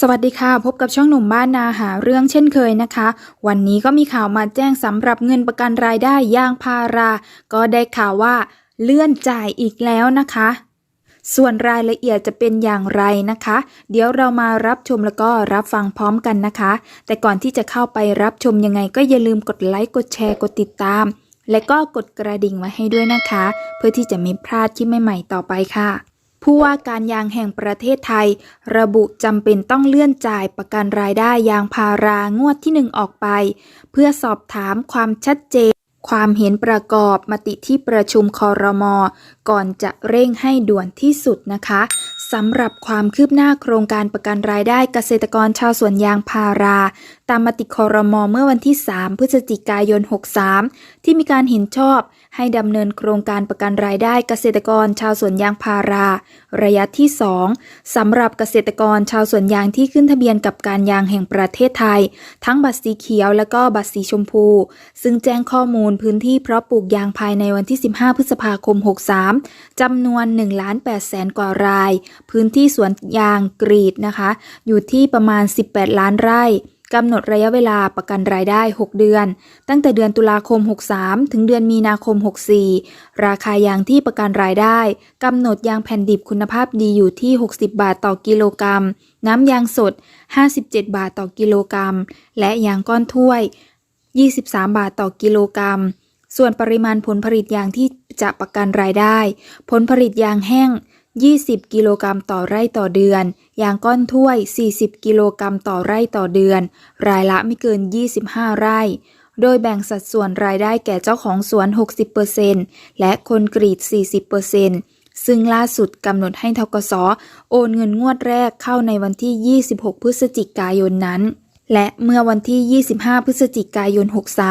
สวัสดีค่ะ พบกับช่องหนุ่มบ้านนาหาเรื่องเช่นเคยนะคะ วันนี้ก็มีข่าวมาแจ้งสำหรับเงินประกันรายได้ยางพารา ก็ได้ข่าวว่าเลื่อนจ่ายอีกแล้วนะคะ ส่วนรายละเอียดจะเป็นอย่างไรนะคะ เดี๋ยวเรามารับชมแล้วก็รับฟังพร้อมกันนะคะ แต่ก่อนที่จะเข้าไปรับชมยังไงก็อย่าลืมกดไลค์กดแชร์กดติดตาม และก็กดกระดิ่งไว้ให้ด้วยนะคะ เพื่อที่จะไม่พลาดที่ใหม่ๆต่อไปค่ะ ผู้ว่าการยางแห่งประเทศไทย ระบุจำเป็นต้องเลื่อนจ่ายประกันรายได้ยางพารางวดที่หนึ่งออกไป เพื่อสอบถามความชัดเจน ความเห็นประกอบมติที่ประชุมคอรมอก่อนจะเร่งให้ด่วนที่สุดนะคะ สำหรับความคืบหน้าโครงการประกันรายได้เกษตรกรชาวสวนยางพารา ตามมติคอรมอเมื่อวันที่ 3 พฤศจิกายน 63 ที่มีการเห็นชอบให้ดำเนินโครงการประกันรายได้เกษตรกรชาวสวนยางพาราระยะที่ 2สำหรับเกษตรกรชาวสวนยางที่ขึ้นทะเบียนกับการยางแห่งประเทศไทย ทั้งบัตรสีเขียวและก็บัตรสีชมพู ซึ่งแจ้งข้อมูลพื้นที่เพราะปลูกยางภายในวันที่ 15 พฤษภาคม 63จำนวน1ล้าน8แสนกว่าราย พื้นที่สวนยางกรีดนะคะ อยู่ที่ประมาณ 18 ล้านไร่ กำหนดระยะเวลาประกันรายได้ 6 เดือน ตั้งแต่เดือนตุลาคม 63 ถึงเดือนมีนาคม 64 ราคายางที่ประกันรายได้กำหนดยางแผ่นดิบคุณภาพดีอยู่ที่ 60 บาทต่อกิโลกรัม น้ำยางสด 57 บาทต่อกิโลกรัม และยางก้อนถ้วย 23 บาทต่อกิโลกรัม ส่วนปริมาณผลผลิตยางที่จะประกันรายได้ ผลผลิตยางแห้ง 20 กิโลกรัมต่อไร่ต่อเดือน ยางก้อนถ้วย 40 กิโลกรัมต่อไร่ต่อเดือน รายละไม่เกิน 25 ไร่ โดยแบ่งสัดส่วนรายได้แก่เจ้าของสวน 60%และคนกรีด 40%ซึ่งล่าสุดกำหนดให้ทกสโอนเงินงวดแรกเข้าในวันที่ 26 พฤศจิกายนนั้น และเมื่อวันที่ 25 พฤศจิกายน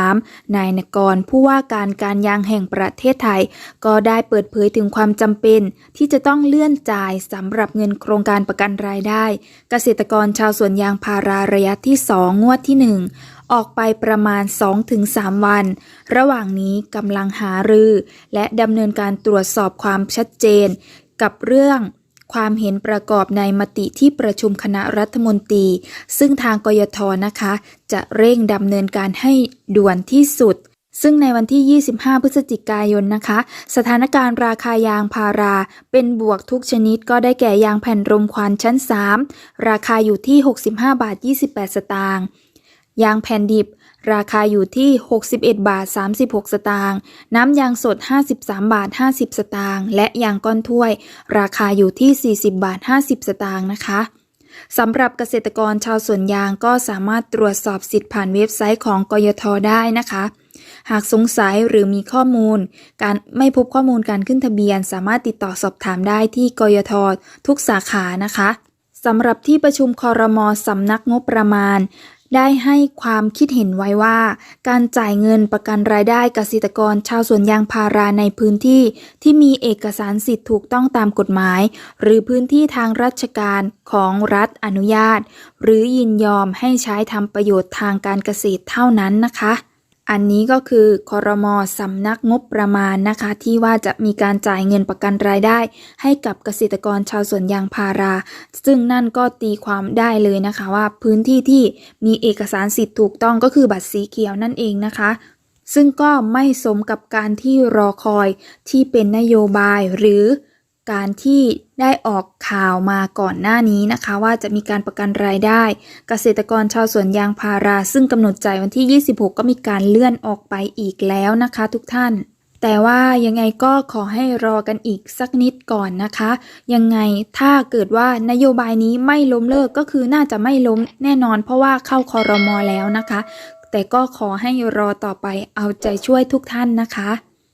63 นายนกรผู้ว่าการการยางแห่งประเทศไทย ก็ได้เปิดเผยถึงความจำเป็น ที่จะต้องเลื่อนจ่ายสำหรับเงินโครงการประกันรายได้ เกษตรกรชาวสวนยางพาราระยะที่ 2 งวดที่ 1ออกไปประมาณ 2-3 วัน ระหว่างนี้กำลังหารือ และดำเนินการตรวจสอบความชัดเจน กับเรื่อง ความเห็นประกอบในมติที่ประชุมคณะรัฐมนตรี ซึ่งทางกยทนะคะ จะเร่งดำเนินการให้ด่วนที่สุด ซึ่งในวันที่ 25 พฤศจิกายนนะคะ สถานการณ์ราคายางพารา เป็นบวกทุกชนิดก็ได้แก่ยางแผ่นรมควันชั้น 3 ราคาอยู่ที่ 65 บาท 28 สตางค์ยางแผ่นดิบ ราคาอยู่ที่ 61 บาท 36 สตางค์ น้ำยางสด 53 บาท 50 สตางค์ และยางก้อนถ้วย ราคาอยู่ที่ 40 บาท 50 สตางค์นะคะสำหรับเกษตรกรชาวสวนยางก็สามารถตรวจสอบสิทธิ์ผ่านเว็บไซต์ของกยทได้นะคะ หากสงสัยหรือมีข้อมูล การไม่พบข้อมูลการขึ้นทะเบียน สามารถติดต่อสอบถามได้ที่กยททุกสาขานะคะสำหรับที่ประชุมคอรมอสำนักงบประมาณ ได้ให้ความคิดเห็นไว้ว่า การจ่ายเงินประกันรายได้เกษตรกรชาวสวนยางพาราในพื้นที่ ที่มีเอกสารสิทธิ์ถูกต้องตามกฎหมาย หรือพื้นที่ทางราชการของรัฐอนุญาต หรือยินยอมให้ใช้ทำประโยชน์ทางการเกษตรเท่านั้นนะคะ อันนี้ก็คือคอรมอสำนักงบประมาณนะคะ ที่ว่าจะมีการจ่ายเงินประกันรายได้ ให้กับเกษตรกรชาวสวนยางพารา ซึ่งนั่นก็ตีความได้เลยนะคะว่าพื้นที่ที่มีเอกสารสิทธิ์ถูกต้องก็คือบัตรสีเขียวนั่นเองนะคะ ซึ่งก็ไม่สมกับการที่รอคอยที่เป็นนโยบายหรือ การที่ได้ออกข่าวมาก่อนหน้านี้นะคะ ว่าจะมีการประกันรายได้ เกษตรกรชาวสวนยางพารา ซึ่งกำหนดจ่ายวันที่ 26 ก็มีการเลื่อนออกไปอีกแล้วนะคะ ทุกท่าน แต่ว่ายังไงก็ขอให้รอกันอีกสักนิดก่อนนะคะ ยังไงถ้าเกิดว่านโยบายนี้ไม่ล้มเลิกก็คือน่าจะไม่ล้มแน่นอน เพราะว่าเข้าคอรมอแล้วนะคะ แต่ก็ขอให้รอต่อไปเอาใจช่วยทุกท่านนะคะ